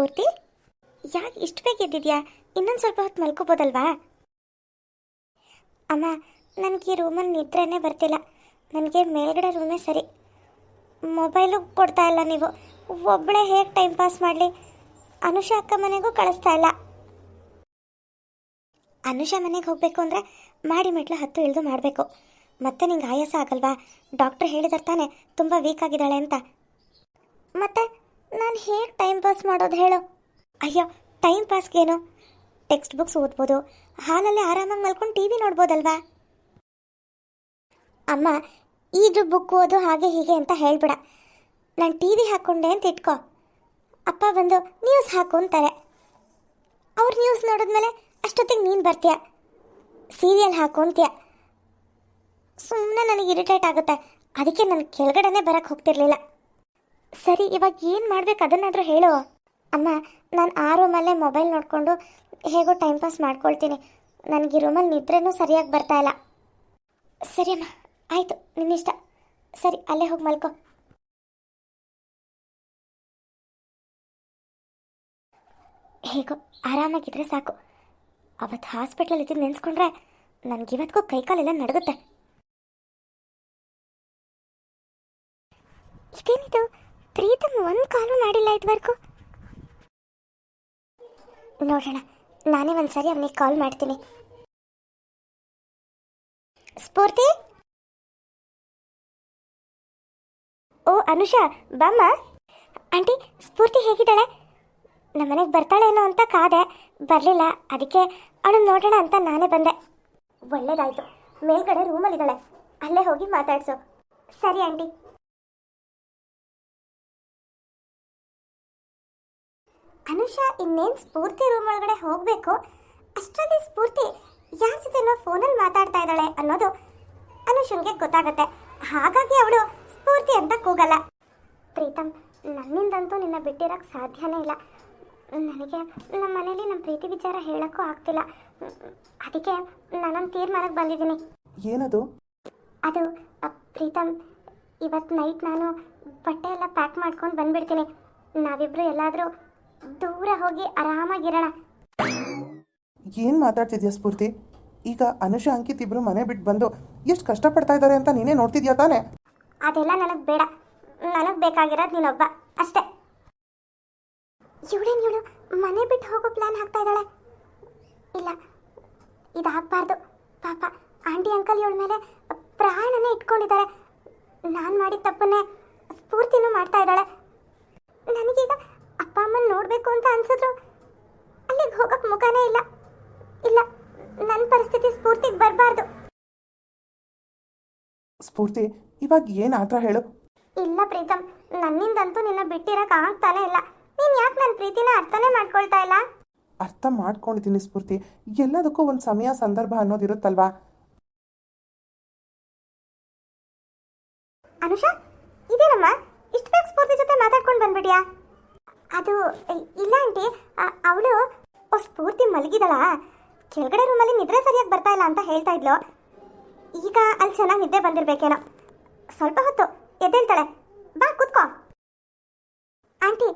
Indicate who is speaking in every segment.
Speaker 1: ಸ್ಫೂರ್ತಿ ಯಾಕೆ ಇಷ್ಟು ಬೇಗ ಎದ್ದಿದ್ಯಾ? ಇನ್ನೊಂದು ಸ್ವಲ್ಪ ಹೊತ್ತು ಮಲ್ಕೋಬೋದಲ್ವಾ? ಅಮ್ಮ, ನನಗೆ ಈ ರೂಮಲ್ಲಿ ನಿದ್ರೆನೇ ಬರ್ತಿಲ್ಲ. ನನಗೆ ಮೇಲ್ಗಡೆ ರೂಮೇ ಸರಿ. ಮೊಬೈಲು ಕೊಡ್ತಾ ಇಲ್ಲ ನೀವು. ಒಬ್ಬಳೇ ಹೇಗೆ ಟೈಮ್ ಪಾಸ್ ಮಾಡಲಿ? ಅನುಷಾ ಅಕ್ಕ ಮನೆಗೂ ಕಳಿಸ್ತಾ ಇಲ್ಲ. ಅನುಷಾ ಮನೆಗೆ ಹೋಗಬೇಕು ಅಂದರೆ ಮಾಡಿ ಮೆಟ್ಲು ಹತ್ತು ಇಳಿದು ಮಾಡಬೇಕು. ಮತ್ತೆ ನಿಂಗೆ ಆಯಾಸ ಆಗಲ್ವಾ? ಡಾಕ್ಟ್ರ್ ಹೇಳಿದಾರೆ ತಾನೆ, ತುಂಬ ವೀಕ್ ಆಗಿದ್ದಾಳೆ ಅಂತ. ಮತ್ತೆ? ನಾನು ಹೇಗೆ ಟೈಮ್ ಪಾಸ್ ಮಾಡೋದು ಹೇಳು? ಅಯ್ಯೋ ಟೈಮ್ ಪಾಸ್ಗೇನು ಟೆಕ್ಸ್ಟ್ ಬುಕ್ಸ್ ಓದ್ಬೋದು, ಹಾಲಲ್ಲಿ ಆರಾಮಾಗಿ ಮಲ್ಕೊಂಡು ಟಿ ವಿ ನೋಡ್ಬೋದಲ್ವಾ? ಅಮ್ಮ ಈದು ಬುಕ್ ಓದು ಹಾಗೆ ಹೀಗೆ ಅಂತ ಹೇಳ್ಬಿಡ. ನಾನು ಟಿ ವಿ ಹಾಕ್ಕೊಂಡೆ ಅಂತ ಇಟ್ಕೋ. ಅಪ್ಪ ಬಂದು ನ್ಯೂಸ್ ಹಾಕು ಅಂತಾರೆ. ಅವ್ರು ನ್ಯೂಸ್ ನೋಡಿದ್ಮೇಲೆ ಅಷ್ಟೊತ್ತಿಗೆ ನೀನು ಬರ್ತೀಯ? ಸೀರಿಯಲ್ ಹಾಕು ಅಂತೀಯ? ಸುಮ್ಮನೆ ನನಗೆ ಇರಿಟೇಟ್ ಆಗುತ್ತೆ. ಅದಕ್ಕೆ ನಾನು ಕೆಳಗಡೆನೇ ಬರೋಕ್ಕೆ ಹೋಗ್ತಿರ್ಲಿಲ್ಲ. ಸರಿ, ಇವಾಗ ಏನು ಮಾಡ್ಬೇಕು? ಅದನ್ನಾದರೂ ಹೇಳು. ಅಮ್ಮ, ನಾನು ಆ ರೂಮಲ್ಲೇ ಮೊಬೈಲ್ ನೋಡಿಕೊಂಡು ಹೇಗೋ ಟೈಮ್ ಪಾಸ್ ಮಾಡ್ಕೊಳ್ತೀನಿ. ನನಗೆ ಈ ರೂಮಲ್ಲಿ ನಿದ್ರೆನೂ ಸರಿಯಾಗಿ ಬರ್ತಾ ಇಲ್ಲ. ಸರಿ ಅಮ್ಮ, ಆಯಿತು, ನಿನ್ನಿಷ್ಟ. ಸರಿ, ಅಲ್ಲೇ ಹೋಗಿ ಮಲ್ಕೋ. ಹೇಗೋ ಆರಾಮಾಗಿದ್ರೆ ಸಾಕು. ಅವತ್ತು ಹಾಸ್ಪಿಟ್ಲಲ್ಲಿ ಇದ್ದು ನೆನೆಸ್ಕೊಂಡ್ರೆ ನನಗಿವತ್ತಿಗೂ ಕೈಕಾಲೆಲ್ಲ ನಡಗುತ್ತೆ. ಇದೇನಿದು? ಪ್ರೀತಮ್ ಒಂದು ಕಾಲು ಮಾಡಿಲ್ಲ ಇದುವರೆಗೂ. ನೋಡೋಣ, ನಾನೇ ಒಂದ್ಸರಿ ಅವನಿಗೆ ಕಾಲ್ ಮಾಡ್ತೀನಿ. ಸ್ಫೂರ್ತಿ? ಓ, ಅನುಷಾ, ಬಾಮ್ಮ. ಆಂಟಿ, ಸ್ಫೂರ್ತಿ ಹೇಗಿದ್ದಾಳೆ? ನಮ್ಮನೆಗೆ ಬರ್ತಾಳೇನೋ ಅಂತ ಕಾದೆ, ಬರಲಿಲ್ಲ, ಅದಕ್ಕೆ ಅವಳನ್ನ ನೋಡೋಣ ಅಂತ ನಾನೇ ಬಂದೆ. ಒಳ್ಳೇದಾಯ್ತು, ಮೇಲ್ಗಡೆ ರೂಮಲ್ಲಿದ್ದಾಳೆ ಅಲ್ಲೇ ಹೋಗಿ ಮಾತಾಡ್ಸು. ಸರಿ, ಆಂಟಿ. ಅನುಷಾ ಇನ್ನೇನು ಸ್ಫೂರ್ತಿ ರೂಮ್ ಒಳಗಡೆ ಹೋಗಬೇಕು? ಅಷ್ಟರಲ್ಲಿ ಸ್ಫೂರ್ತಿ ಯಾರ ಜೊತೆನೋ ಫೋನಲ್ಲಿ ಮಾತಾಡ್ತಾ ಇದ್ದಾಳೆ ಅನ್ನೋದು ಅನುಷನ್ಗೆ ಗೊತ್ತಾಗುತ್ತೆ. ಹಾಗಾಗಿ ಅವಳು ಸ್ಫೂರ್ತಿ ಅಂತ ಕೂಗಲ್ಲ. ಪ್ರೀತಮ್ ನನ್ನಿಂದಂತೂ ನಿನ್ನ ಬಿಟ್ಟಿರೋಕ್ಕೆ ಸಾಧ್ಯನೇ ಇಲ್ಲ. ನನಗೆ ನಮ್ಮ ಮನೇಲಿ ನಮ್ಮ ಪ್ರೀತಿ ವಿಚಾರ ಹೇಳೋಕ್ಕೂ ಆಗ್ತಿಲ್ಲ. ಅದಕ್ಕೆ ನಾನೊಂದು ತೀರ್ಮಾನಕ್ಕೆ ಬಂದಿದ್ದೀನಿ.
Speaker 2: ಏನದು?
Speaker 1: ಅದು ಪ್ರೀತಮ್ ಇವತ್ತು ನೈಟ್ ನಾನು ಬಟ್ಟೆ ಎಲ್ಲ ಪ್ಯಾಕ್ ಮಾಡ್ಕೊಂಡು ಬಂದ್ಬಿಡ್ತೀನಿ. ನಾವಿಬ್ಬರು ಎಲ್ಲಾದರೂ ದೂರ ಹೋಗಿ ಆರಾಮಾಗಿರೋಣ.
Speaker 2: ಏನು ಮಾತಾಡ್ತಿದ್ಯಾ ಸ್ಫೂರ್ತಿ? ಈಗ ಅನುಷ ಅಂಕಿತ್ ಇಬ್ರು ಮನೆ ಬಿಟ್ಟು ಬಂದು ಎಷ್ಟು ಕಷ್ಟಪಡ್ತಾ ಇದ್ದಾರೆ ಅಂತ ನೀನೇ ನೋಡ್ತಿದ್ಯಾ ತಾನೆ?
Speaker 1: ಅದೆಲ್ಲ ನನಗೆ ಬೇಡ. ನನಗೆ ಬೇಕಾಗಿರೋದು ನೀನೊಬ್ಬ. ಅಷ್ಟೇ. ಇವಳೇನು ಇವಳು ಮನೆ ಬಿಟ್ಟು ಹೋಗೋ ಪ್ಲಾನ್ ಹಾಕ್ತಾ ಇದ್ದಾಳೆ? ಇಲ್ಲ. ಇದಾಗಬಾರ್ದು. ಪಾಪ ಆಂಟಿ ಅಂಕಲ್ ಇವಳ ಮೇಲೆ ಪ್ರಾಣನೇ ಇಟ್ಕೊಂಡಿದ್ದಾರೆ. ನಾನು ಮಾಡಿದ ತಪ್ಪನ್ನೇ ಸ್ಫೂರ್ತಿನೂ ಮಾಡ್ತಾ ಇದ್ದಾಳೆ. ನನಗೀಗ ಅಪ್ಪ ಅಮ್ಮನ ನೋಡಬೇಕು ಅಂತ ಅನ್ಸಿದ್ರು. ಅಲ್ಲಿಗೆ ಹೋಗಕ್ಕೆ ಮುಖನೇ ಇಲ್ಲ. ಇಲ್ಲ ನನ್ನ ಪರಿಸ್ಥಿತಿ ಸ್ಫೂರ್ತಿಗೆ ಬರಬಾರ್ದು.
Speaker 2: ಸ್ಫೂರ್ತಿ ಇವಾಗ ಏನು ಆತ್ರ ಹೇಳು?
Speaker 1: ಇಲ್ಲ ಪ್ರೀತಮ್ ನನ್ನಿಂದಂತೂ ನಿನ್ನ ಬಿಟ್ಟಿರಕ್ಕೆ ಆಗ್ತಾನೆ ಇಲ್ಲ. ನೀನ್ ಯಾಕೆ ನನ್ನ ಪ್ರೀತಿನ ಅರ್ಥನೇ ಮಾಡ್ಕೊಳ್ತಾ ಇಲ್ಲ?
Speaker 2: ಅರ್ಥ ಮಾಡ್ಕೊಂಡಿದ್ದೀನಿ ಸ್ಫೂರ್ತಿ. ಎಲ್ಲದಕ್ಕೂ ಒಂದು ಸಮಯ ಸಂದರ್ಭ ಅನ್ನೋದಿರುತ್ತಲ್ವಾ
Speaker 1: ಅನುಷಾ ಇದೇನಮ್ಮ? ಇಷ್ಟು ಬೇಗ ಸ್ಫೂರ್ತಿ ಜೊತೆ ಮಾತಾಡ್ಕೊಂಡು ಬಂದ್ಬಿಟ್ಯಾ? ಅದು ಇಲ್ಲ ಆಂಟಿ. ಅವಳು ಸ್ಫೂರ್ತಿ ಮಲಗಿದಳ. ಕೆಳಗಡೆ ರೂಮಲ್ಲಿ ನಿದ್ರೆ ಸರಿಯಾಗಿ ಬರ್ತಾ ಇಲ್ಲ ಅಂತ ಹೇಳ್ತಾ ಇದ್ಲು. ಈಗ ಅಲ್ಲಿ ಚೆನ್ನಾಗಿ ನಿದ್ದೆ ಬಂದಿರ್ಬೇಕೇನೋ. ಸ್ವಲ್ಪ ಹೊತ್ತು ಎದ್ದೇಳ್ತಾಳೆ. ಬಾ, ಕೂತ್ಕೋ. ಆಂಟಿ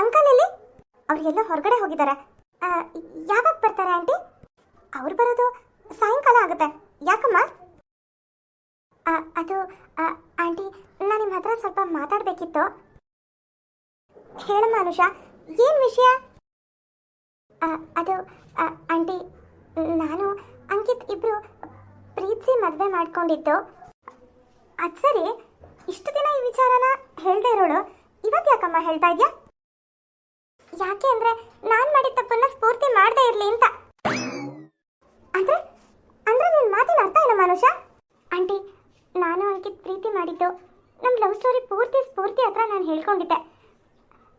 Speaker 1: ಅಂಕಲ್ ಎಲ್ಲಿ? ಅವ್ರಿಗೆಲ್ಲ ಹೊರಗಡೆ ಹೋಗಿದ್ದಾರೆ. ಯಾವಾಗ ಬರ್ತಾರೆ ಆಂಟಿ? ಅವ್ರು ಬರೋದು ಸಾಯಂಕಾಲ ಆಗುತ್ತೆ. ಯಾಕಮ್ಮ? ಅದು ಆಂಟಿ, ನಾನು ನಿಮ್ಮ ಹತ್ರ ಸ್ವಲ್ಪ ಮಾತಾಡಬೇಕಿತ್ತು. ಹೇಳಮ್ಮ ಮನುಷ್ಯ, ಏನು ವಿಷಯ? ಅದು ಆಂಟಿ, ನಾನು ಅಂಕಿತ್ ಇಬ್ಬರು ಪ್ರೀತಿಸಿ ಮದುವೆ ಮಾಡ್ಕೊಂಡಿದ್ದು. ಅದು ಸರಿ, ಇಷ್ಟು ದಿನ ಈ ವಿಚಾರನ ಹೇಳ್ದೆ ಇರೋಳು ಇವತ್ತು ಯಾಕಮ್ಮ ಹೇಳ್ತಾ ಇದೆಯಾ? ಯಾಕೆ ಅಂದ್ರೆ ನಾನು ಮಾಡಿದ ತಪ್ಪನ್ನ ಸ್ಫೂರ್ತಿ ಮಾಡದೇ ಇರಲಿ ಅಂತ. ಅಂದ್ರೆ ಅಂದ್ರೆ ನಿನ್ನ ಮಾತಿನ ಅರ್ಥ ಇಲ್ಲ ಮನುಷ್ಯ? ಆಂಟಿ, ನಾನು ಅಂಕಿತ್ ಪ್ರೀತಿ ಮಾಡಿದ್ದು ನಮ್ಮ ಲವ್ ಸ್ಟೋರಿ ಪೂರ್ತಿ ಸ್ಫೂರ್ತಿ ಹತ್ರ ನಾನು ಹೇಳ್ಕೊಂಡಿದ್ದೆ.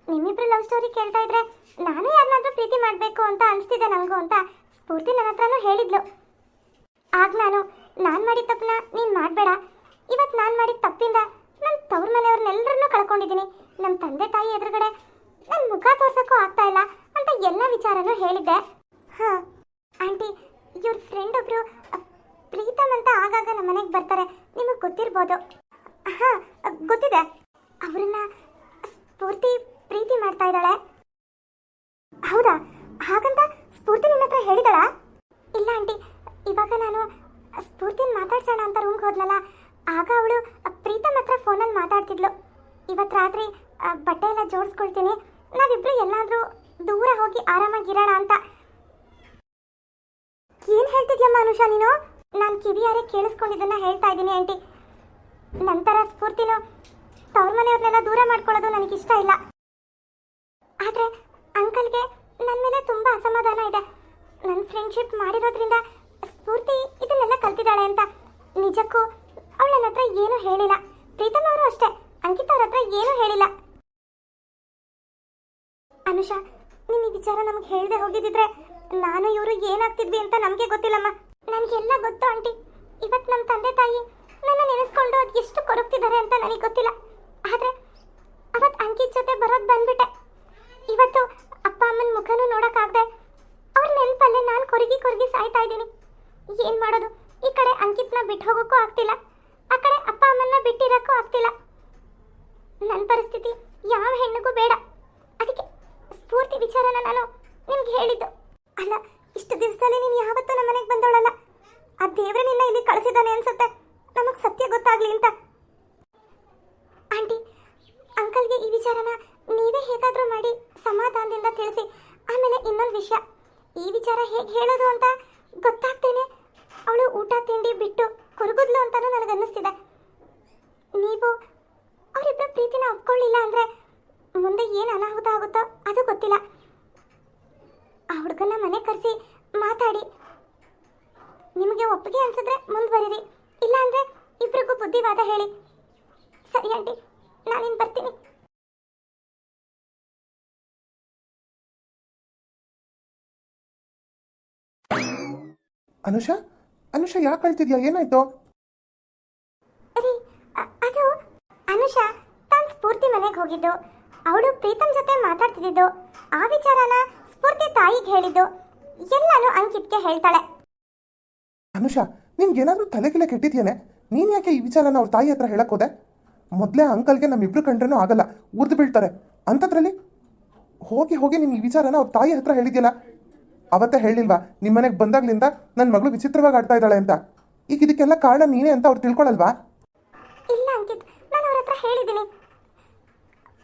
Speaker 1: ನಿಮ್ಮಿಬ್ರು ಲವ್ ಸ್ಟೋರಿ ಕೇಳ್ತಾ ಇದ್ರೆ ನಾನು ಯಾರನ್ನಾದ್ರೂ ಪ್ರೀತಿ ಮಾಡಬೇಕು ಅಂತ ಅನಿಸ್ತಿದೆ ನನಗೂ ಅಂತ ಸ್ಫೂರ್ತಿ ನನ್ನ ಹತ್ರನೂ ಹೇಳಿದ್ಲು. ಆಗ ನಾನು ನಾನು ಮಾಡಿದ ತಪ್ಪನ್ನ ನೀನು ಮಾಡಬೇಡ. ಇವತ್ತು ನಾನು ಮಾಡಿದ ತಪ್ಪಿಂದ ನನ್ನ ತವ್ರ ಮನೆಯವ್ರನ್ನೆಲ್ಲರನ್ನೂ ಕಳ್ಕೊಂಡಿದ್ದೀನಿ. ನಮ್ಮ ತಂದೆ ತಾಯಿ ಎದುರುಗಡೆ ನನ್ನ ಮುಖ ತೋರ್ಸೋಕ್ಕೂ ಆಗ್ತಾ ಇಲ್ಲ ಅಂತ ಎಲ್ಲ ವಿಚಾರನೂ ಹೇಳಿದ್ದೆ. ಹಾಂ, ಆಂಟಿ, ಇವ್ರ ಫ್ರೆಂಡ್ ಒಬ್ರು ಪ್ರೀತಮ್ ಅಂತ ಆಗಾಗ ನಮ್ಮ ಮನೆಗೆ ಬರ್ತಾರೆ. ನಿಮಗೆ ಗೊತ್ತಿರ್ಬೋದು. ಹಾಂ ಗೊತ್ತಿದೆ. ಅವರನ್ನ ಸ್ಫೂರ್ತಿ ಪ್ರೀತಿ ಮಾಡ್ತಾ ಇದ್ದಾಳೆ. ಹೌದಾ? ಹಾಗಂತ ಸ್ಫೂರ್ತಿ ನಿನ್ನ ಹತ್ರ ಹೇಳಿದಳ? ಇಲ್ಲ ಆಂಟಿ, ಇವಾಗ ನಾನು ಸ್ಫೂರ್ತಿನ ಮಾತಾಡ್ಸೋಣ ಅಂತ ರೂಮ್ಗೆ ಹೋದ್ನಲ್ಲ, ಆಗ ಅವಳು ಪ್ರೀತಮ್ ಹತ್ರ ಫೋನಲ್ಲಿ ಮಾತಾಡ್ತಿದ್ಲು. ಇವತ್ತು ರಾತ್ರಿ ಬಟ್ಟೆ ಎಲ್ಲ ಜೋಡಿಸ್ಕೊಳ್ತೀನಿ, ನಾವಿಬ್ರು ಎಲ್ಲಾದ್ರೂ ದೂರ ಹೋಗಿ ಆರಾಮಾಗಿರೋಣ ಅಂತ. ಏನು ಹೇಳ್ತಿದ್ಯಮ್ಮ ಅನುಷ ನೀನು? ನಾನು ಕಿವಿಯಾರೆ ಕೇಳಿಸ್ಕೊಂಡಿದ್ದನ್ನ ಹೇಳ್ತಾ ಇದ್ದೀನಿ ಆಂಟಿ. ನಂತರ ಸ್ಫೂರ್ತಿನೂ ತವ್ರ ಮನೆಯವ್ರನ್ನೆಲ್ಲ ದೂರ ಮಾಡ್ಕೊಳ್ಳೋದು ನನಗಿಷ್ಟ ಇಲ್ಲ. ಆದ್ರೆ ಅಂಕಲ್ಗೆ ನನ್ನ ಮೇಲೆ ತುಂಬಾ ಅಸಮಾಧಾನ ಇದೆ. ನನ್ನ ಫ್ರೆಂಡ್ಶಿಪ್ ಮಾಡಿರೋದ್ರಿಂದ ಸ್ಫೂರ್ತಿ ಇದನ್ನೆಲ್ಲ ಕಲ್ತಿದ್ದಾಳೆ ಅಂತ. ನಿಜಕ್ಕೂ ಅವಳ ನನ್ನ ಹತ್ರ ಏನೂ ಹೇಳಿಲ್ಲ. ಪ್ರೀತಮ್ ಅವರು ಅಷ್ಟೇ. ಅಂಕಿತ ಅವ್ರ ಹತ್ರ ಏನೂ ಹೇಳಿಲ್ಲ. ಅನುಷಾ ನಿನ್ನ ವಿಚಾರ ನಮ್ಗೆ ಹೇಳದೆ ಹೋಗಿದ್ದಿದ್ರೆ ನಾನು ಇವರು ಏನಾಗ್ತಿದ್ವಿ ಅಂತ ನಮಗೆ ಗೊತ್ತಿಲ್ಲಮ್ಮ. ನನಗೆಲ್ಲ ಗೊತ್ತು ಆಂಟಿ. ಇವತ್ತು ನಮ್ಮ ತಂದೆ ತಾಯಿ ನನ್ನ ನೆನೆಸ್ಕೊಂಡು ಅದು ಎಷ್ಟು ಕೊರಗ್ತಿದ್ದಾರೆ ಅಂತ ನನಗೆ ಗೊತ್ತಿಲ್ಲ. ಆದ್ರೆ ಅವತ್ತು ಅಂಕಿತ್ ಜೊತೆ ಬರೋದು ಬಂದ್ಬಿಟ್ಟೆ. ಇದ್ದೀನಿ. ಏನು ಮಾಡೋದು? ಈ ಕಡೆ ಅಂಕಿತ್ನ ಬಿಟ್ಟು ಹೋಗೋಕ್ಕೂ ಆಗ್ತಿಲ್ಲ. ಆ ಕಡೆ ಅಪ್ಪ ಅಮ್ಮನ್ನ ಬಿಟ್ಟಿರೋಕ್ಕೂ ಆಗ್ತಿಲ್ಲ. ನನ್ನ ಪರಿಸ್ಥಿತಿ ಯಾವ ಹೆಣ್ಣಿಗೂ ಬೇಡ. ಅದಕ್ಕೆ ಸ್ಫೂರ್ತಿ ವಿಚಾರನ ನಾನು ನಿಮ್ಗೆ ಹೇಳಿದ್ದು. ಅಲ್ಲ, ಇಷ್ಟು ದಿವಸದಲ್ಲಿ ನೀನು ಯಾವತ್ತೂ ನಮ್ಮ ಮನೆಗೆ ಬಂದವಳಲ್ಲ. ಆ ದೇವ್ರ ನಿನ್ನ ಇಲ್ಲಿ ಕಳಿಸಿದ್ದಾನೆ ಅನ್ಸುತ್ತೆ. ನಮಗೆ ಸತ್ಯ ಗೊತ್ತಾಗ್ಲಿ ಅಂತ. ಆಂಟಿ, ಅಂಕಲ್ಗೆ ಈ ವಿಚಾರನ ನೀವೇ ಹೇಗಾದರೂ ಮಾಡಿ ಸಮಾಧಾನದಿಂದ ತಿಳಿಸಿ. ಆಮೇಲೆ ಇನ್ನೊಂದು ವಿಷಯ. ಈ ವಿಚಾರ ಹೇಗೆ ಹೇಳೋದು ಅಂತ ಗೊತ್ತಾಗ್ತೇನೆ. ಅವಳು ಊಟ, ತಿಂಡಿ ಬಿಟ್ಟು ಕುರುಗುದ್ಲು ಅಂತಾನೂ ನನಗನ್ನಿಸ್ತಿದೆ. ನೀವು ಅವರಿಬ್ಬರ ಪ್ರೀತಿನ ಒಪ್ಕೊಳ್ಳಿಲ್ಲ ಅಂದ್ರೆ ಮುಂದೆ ಏನು ಅನಾಹುತ ಆಗುತ್ತೋ ಅದು ಗೊತ್ತಿಲ್ಲ. ಆ ಹುಡುಗನ ಮನೆ ಕರೆಸಿ ಮಾತಾಡಿ. ನಿಮಗೆ ಒಪ್ಪಿಗೆ ಅನ್ಸಿದ್ರೆ ಮುಂದುವರಿರಿ. ಇಲ್ಲ ಅಂದ್ರೆ ಇಬ್ರಿಗೂ ಬುದ್ಧಿವಾದ ಹೇಳಿ. ಸರಿ ಆಂಟಿ, ನಾನಿನ್ ಬರ್ತೀನಿ.
Speaker 2: ಅನುಷಾ? ಅನುಷಾ ಯಾಕೆ ಕಳ್ತಿದ್ಯಾ ಏನಾಯ್ತು?
Speaker 1: ಅರಿ ಅದು ಅನುಷಾ ತಾನು ಸ್ಫೂರ್ತಿ ಮನೆಗೆ ಹೋಗಿದ್ದು. ಅವಳು ಪ್ರೀತಮ್ ಜೊತೆ ಮಾತಾಡ್ತಿದ್ದು ಆ ವಿಚಾರನ ಸ್ಫೂರ್ತಿ ತಾಯಿಗೆ ಹೇಳಿದ್ದು. ಎಲ್ಲಾನು ಅಂಕಿತ್ಗೆ ಹೇಳ್ತಾಳೆ.
Speaker 2: ಅನುಷಾ ನಿಮ್ಗೇನಾದ್ರೂ ತಲೆಗಿಲೆ ಕೆಟ್ಟಿದ್ಯೇನೆ? ನೀನ್ ಯಾಕೆ ಈ ವಿಚಾರನ ಅವ್ರ ತಾಯಿ ಹತ್ರ ಹೇಳಕ್ ಹೋದೆ? ಮೊದಲೇ ಅಂಕಲ್ಗೆ ನಮ್ಮಿಬ್ರು ಕಂಡ್ರೂ ಆಗಲ್ಲ. ಉರ್ದು ಬೀಳ್ತಾರೆ. ಅಂಥದ್ರಲ್ಲಿ ಹೋಗಿ ಹೋಗಿ ನೀನು ಈ ವಿಚಾರನ ಅವ್ರ ತಾಯಿ ಹತ್ರ ಹೇಳಿದ್ಯಲ್ಲ? ಅವತ್ತೇ ಹೇಳಿಲ್ವಾ ನಿಮ್ಮನೆಗೆ ಬಂದಾಗ್ಲಿಂದ ನನ್ನ ಮಗಳು ವಿಚಿತ್ರವಾಗಿ ಆಡ್ತಾ ಇದ್ದಾಳೆ ಅಂತ. ಈಗ ಇದಕ್ಕೆಲ್ಲ ಕಾರಣ ನೀನೇ ಅಂತ ಅವ್ರು ತಿಳ್ಕೊಳಲ್ವಾ?
Speaker 1: ಇಲ್ಲ ಅಂಕಿತ್, ನಾನು ಅವ್ರ ಹತ್ರ ಹೇಳಿದ್ದೀನಿ.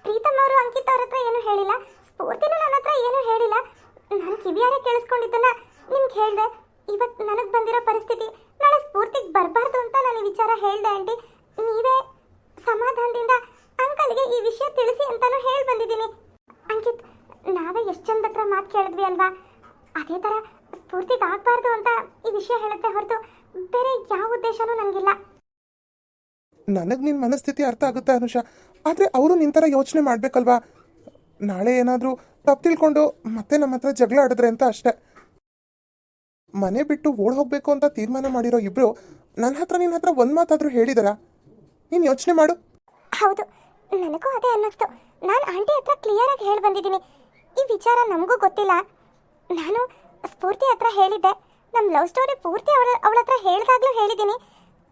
Speaker 1: ಪ್ರೀತಮ್ ಅವರು, ಅಂಕಿತ್ ಅವ್ರ ಹತ್ರ ಏನು ಹೇಳಿಲ್ಲ. ಸ್ಫೂರ್ತಿನೂ ನನ್ನ ಹತ್ರ ಏನು ಹೇಳಿಲ್ಲ. ನಾನು ಕಿವಿಯಾರೆ ಕೇಳಿಸ್ಕೊಂಡಿದ್ದನ್ನ ನಿಮ್ಗೆ ಹೇಳ್ದೆ. ಇವತ್ತು ನನಗೆ ಬಂದಿರೋ ಪರಿಸ್ಥಿತಿ, ನಾಳೆ ಸ್ಫೂರ್ತಿಗೆ ಬರಬಾರ್ದು ಅಂತ ನಾನು ಈ ವಿಚಾರ ಹೇಳ್ದೆ ಆಂಟಿ. ನೀವೇ ಸಮಾಧಾನದಿಂದ ಅಂಕಲ್ಗೆ ಈ ವಿಷಯ ತಿಳಿಸಿ ಅಂತಾನು ಹೇಳಿ ಬಂದಿದ್ದೀನಿ. ಅಂಕಿತ್, ನಾವೇ ಎಷ್ಟು ಚಂದ ಹತ್ರ ಮಾತು ಕೇಳಿದ್ವಿ ಅಲ್ವಾ? ಅದೇ ಥರ ಸ್ಫೂರ್ತಿಗಾಗಬಾರ್ದು ಅಂತ ಈ ವಿಷಯ ಹೇಳುತ್ತೆ ಹೊರತು ಬೇರೆ ಯಾವ ಉದ್ದೇಶನೂ ನನಗಿಲ್ಲ
Speaker 2: ನನಗೆ ನಿನ್ನ ಮನಸ್ಥಿತಿ ಅರ್ಥ ಆಗುತ್ತೆ ಅನುಷಾ. ಆದರೆ ಅವರು ನಿಂತರ ಯೋಚನೆ ಮಾಡಬೇಕಲ್ವಾ? ನಾಳೆ ಏನಾದರೂ ತಪ್ಪು ತಿಳ್ಕೊಂಡು ಮತ್ತೆ ನಮ್ಮ ಹತ್ರ ಜಗಳ ಆಡಿದ್ರೆ ಅಂತ ಅಷ್ಟೆ. ಮನೆ ಬಿಟ್ಟು ಓಡ್ ಹೋಗ್ಬೇಕು ಅಂತ ತೀರ್ಮಾನ ಮಾಡಿರೋ ಇಬ್ರು ನನ್ನ ಹತ್ರ ನಿನ್ನ ಹತ್ರ ಒಂದು ಮಾತಾದರೂ ಹೇಳಿದಾರ? ನೀನು ಯೋಚನೆ ಮಾಡು.
Speaker 1: ಹೌದು ನನಗೂ ಅದೇ ಅನ್ನಿಸ್ತು. ನಾನು ಆಂಟಿ ಹತ್ರ ಕ್ಲಿಯರ್ ಆಗಿ ಹೇಳಿ ಬಂದಿದ್ದೀನಿ ಈ ವಿಚಾರ ನಮಗೂ ಗೊತ್ತಿಲ್ಲ. ನಾನು ಸ್ಫೂರ್ತಿ ಹತ್ರ ಹೇಳಿದ್ದೆ. ನಮ್ಮ ಲವ್ ಸ್ಟೋರಿ ಪೂರ್ತಿ ಅವಳ ಅವಳ ಹತ್ರ ಹೇಳಿದಾಗಲೂ ಹೇಳಿದ್ದೀನಿ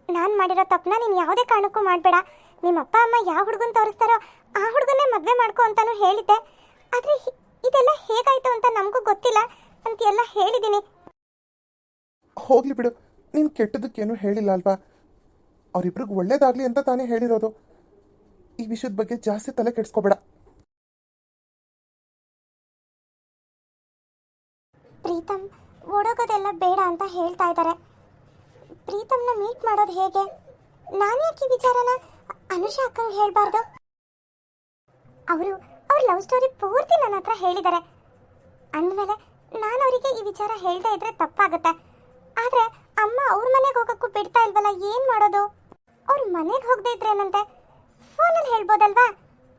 Speaker 1: ನಾನು ಮಾಡಿರೋ ತಪ್ಪನ್ನ ನೀನು ಯಾವುದೇ ಕಾರಣಕ್ಕೂ ಮಾಡಬೇಡ. ನಿಮ್ಮ ಅಪ್ಪ, ಅಮ್ಮ ಯಾವ ಹುಡುಗನ ತೋರಿಸ್ತಾರೋ ಆ ಹುಡುಗನ್ನೇ ಮದುವೆ ಮಾಡ್ಕೊ ಅಂತಲೂ ಹೇಳಿದ್ದೆ. ಆದರೆ ಇದೆಲ್ಲ ಹೇಗಾಯಿತು ಅಂತ ನಮಗೂ ಗೊತ್ತಿಲ್ಲ ಅಂತ ಎಲ್ಲ ಹೇಳಿದ್ದೀನಿ
Speaker 2: ಹೋಗ್ಲಿ ಬಿಡು. ನೀನು ಕೆಟ್ಟದಕ್ಕೇನು ಹೇಳಿಲ್ಲ ಅಲ್ವಾ? ಅವರಿಬ್ರಿಗೆ ಒಳ್ಳೇದಾಗಲಿ ಅಂತ ತಾನೇ ಹೇಳಿರೋದು. ಈ ವಿಷಯದ ಬಗ್ಗೆ ಜಾಸ್ತಿ ತಲೆ ಕೆಡಿಸ್ಕೋಬೇಡ.
Speaker 1: ಓಡೋಗೋದೆಲ್ಲ ಬೇಡ ಅಂತ ಹೇಳ್ತಾ ಇದ್ದಾರೆ. ಪ್ರೀತಮ್ನ ಮೀಟ್ ಮಾಡೋದು ಹೇಗೆ? ನಾನು ಯಾಕೆ ವಿಚಾರನ ಅನುಷಾ ಅಕ್ಕಂಗೆ ಹೇಳಬಾರ್ದು? ಅವರು, ಅವ್ರ ಲವ್ ಸ್ಟೋರಿ ಪೂರ್ತಿ ನನ್ನ ಹತ್ರ ಹೇಳಿದ್ದಾರೆ. ಅಂದಮೇಲೆ ನಾನು ಅವರಿಗೆ ಈ ವಿಚಾರ ಹೇಳ್ತಾ ಇದ್ರೆ ತಪ್ಪಾಗುತ್ತೆ. ಆದ್ರೆ ಅಮ್ಮ ಅವ್ರ ಮನೆಗೆ ಹೋಗಕ್ಕೂ ಬಿಡ್ತಾ ಇಲ್ವಲ್ಲ, ಏನು ಮಾಡೋದು? ಅವ್ರ ಮನೆಗೆ ಹೋಗದೆ ಇದ್ರೇನಂತೆ ಫೋನಲ್ಲಿ ಹೇಳ್ಬೋದಲ್ವಾ?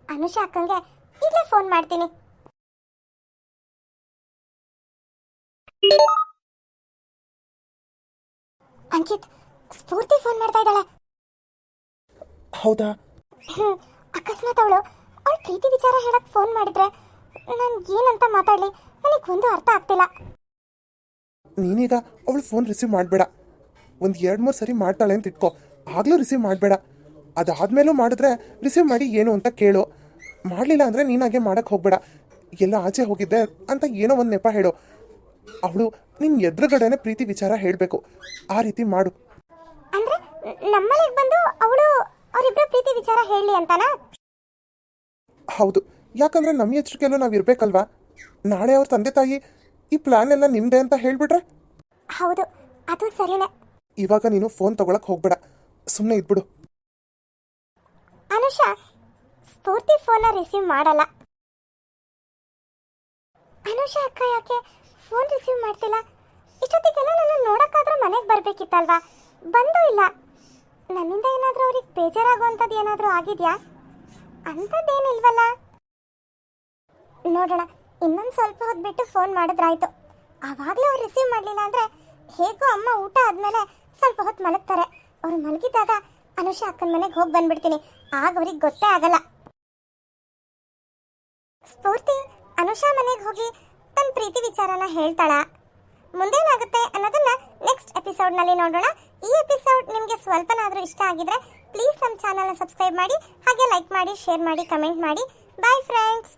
Speaker 1: ಅನುಷಾ ಅಕ್ಕಂಗೆ ಈಗಲೇ ಫೋನ್ ಮಾಡ್ತೀನಿ. ಅಂಕಿತ್ ಸ್ಫೂರ್ತಿ ಫೋನ್ ಮಾಡ್ತಾ ಇದ್ದಾಳೆ.
Speaker 2: ಹೌದಾ?
Speaker 1: ಅಕಸ್ಮಾತ್ ಅವಳು ಅವಳ ಪ್ರೀತಿ ವಿಚಾರ ಹೇಳಕ್ ಫೋನ್ ಮಾಡಿದ್ರೆ ನಾನು ಏನಂತ ಮಾತಾಡ್ಲಿ? ನನಗೆ ಒಂದು ಅರ್ಥ ಆಗ್ತಿಲ್ಲ.
Speaker 2: ನೀನೀಗ ಅವಳು ಫೋನ್ ರಿಸೀವ್ ಮಾಡಬೇಡ. ಒಂದು ಎರಡು ಮೂರು ಸರಿ ಮಾಡ್ತಾಳೆ ಅಂತ ಇಟ್ಕೋ. ಆಗಲೂ ರಿಸೀವ್ ಮಾಡಬೇಡ. ಅದಾದ್ಮೇಲೂ ಮಾಡಿದ್ರೆ ರಿಸೀವ್ ಮಾಡಿ ಏನು ಅಂತ ಕೇಳು. ಮಾಡಲಿಲ್ಲ ಅಂದರೆ ನೀನಾಗೆ ಮಾಡೋಕ್ಕೆ ಹೋಗಬೇಡ. ಎಲ್ಲ ಆಚೆ ಹೋಗಿದ್ದೆ ಅಂತ ಏನೋ ಒಂದು ನೆಪ ಹೇಳು. ಅವಳು ನಿನ್ನ ಎದುರುಗಡೆನೆ ಪ್ರೀತಿ ವಿಚಾರ ಹೇಳಬೇಕು. ಆ ರೀತಿ ಮಾಡು.
Speaker 1: ಅಂದ್ರೆ ನಮ್ಮಲ್ಲಿಗೆ ಬಂದು ಅವಳು ಅವರಿಬ್ಬರ ಪ್ರೀತಿ ವಿಚಾರ ಹೇಳಲಿ ಅಂತಾನಾ?
Speaker 2: ಹೌದು. ಯಾಕಂದ್ರೆ ನಮ್ಮ ಎಚ್ಚರಿಕೆಯಲ್ಲೂ ನಾವು ಇರ್ಬೇಕಲ್ವಾ? ನಾಳೆ ಅವ್ರ ತಂದೆ ತಾಯಿ ಈ ಪ್ಲಾನ್ ಎಲ್ಲ ನಿಮ್ದೆ ಅಂತ ಹೇಳ್ಬಿಟ್ರೆ?
Speaker 1: ಹೌದು. ಅದು ಸರಿನೇ.
Speaker 2: ಇವಾಗ ನೀನು ಫೋನ್ ತಗೊಳಕ್ ಹೋಗ್ಬೇಡ. ಸುಮ್ಮನೆ ಇದ್ಬಿಡು.
Speaker 1: ಅನುಷಾ ಸ್ಫೂರ್ತಿ ಫೋನ್ನ ರಿಸೀವ್ ಮಾಡಲ್ಲ. ಅನುಷಾ ಅಕ್ಕ ಯಾಕೆ ಫೋನ್ ರಿಸೀವ್ ಮಾಡ್ತಿಲ್ಲ. ಇಷ್ಟೊತ್ತಿಗೆಲ್ಲ ನನ್ನ ನೋಡೋಕ್ಕಾದ್ರೂ ಮನೆಗೆ ಬರಬೇಕಿತ್ತಲ್ವಾ? ಬಂದೂ ಇಲ್ಲ. ನನ್ನಿಂದ ಏನಾದರೂ ಅವ್ರಿಗೆ ಬೇಜಾರಾಗುವಂಥದ್ದು ಏನಾದರೂ ಆಗಿದೆಯಾ? ಅಂಥದ್ದೇನಿಲ್ವಲ್ಲ. ನೋಡೋಣ, ಇನ್ನೊಂದು ಸ್ವಲ್ಪ ಹೊತ್ತು ಬಿಟ್ಟು ಫೋನ್ ಮಾಡಿದ್ರಾಯ್ತು. ಆವಾಗಲೂ ಅವ್ರು ರಿಸೀವ್ ಮಾಡಲಿಲ್ಲ ಅಂದರೆ ಹೇಗೋ ಅಮ್ಮ ಊಟ ಆದಮೇಲೆ ಸ್ವಲ್ಪ ಹೊತ್ತು ಮಲಗ್ತಾರೆ. ಅವ್ರು ಮಲಗಿದಾಗ ಅನುಷಾ ಅಕ್ಕನ ಮನೆಗೆ ಹೋಗಿ ಬಂದ್ಬಿಡ್ತೀನಿ. ಆಗ ಅವ್ರಿಗೆ ಗೊತ್ತೇ ಆಗಲ್ಲ. ಸ್ಫೂರ್ತಿ, ಅನುಷಾ ಮನೆಗೆ ಹೋಗಿ ತನ್ನ ಪ್ರೀತಿ ವಿಚಾರನ ಹೇಳ್ತಾಳ. ಮುಂದೇನಾಗುತ್ತೆ ಅನ್ನೋದನ್ನ ನೆಕ್ಸ್ಟ್ ಎಪಿಸೋಡ್ನಲ್ಲಿ ನೋಡೋಣ. ಈ ಎಪಿಸೋಡ್ ನಿಮಗೆ ಸ್ವಲ್ಪನಾದರೂ ಇಷ್ಟ ಆಗಿದ್ರೆ ಪ್ಲೀಸ್ ನಮ್ಮ ಚಾನಲ್ನ ಸಬ್ಸ್ಕ್ರೈಬ್ ಮಾಡಿ, ಹಾಗೆ ಲೈಕ್ ಮಾಡಿ ಶೇರ್ ಮಾಡಿ ಕಮೆಂಟ್ ಮಾಡಿ. Bye friends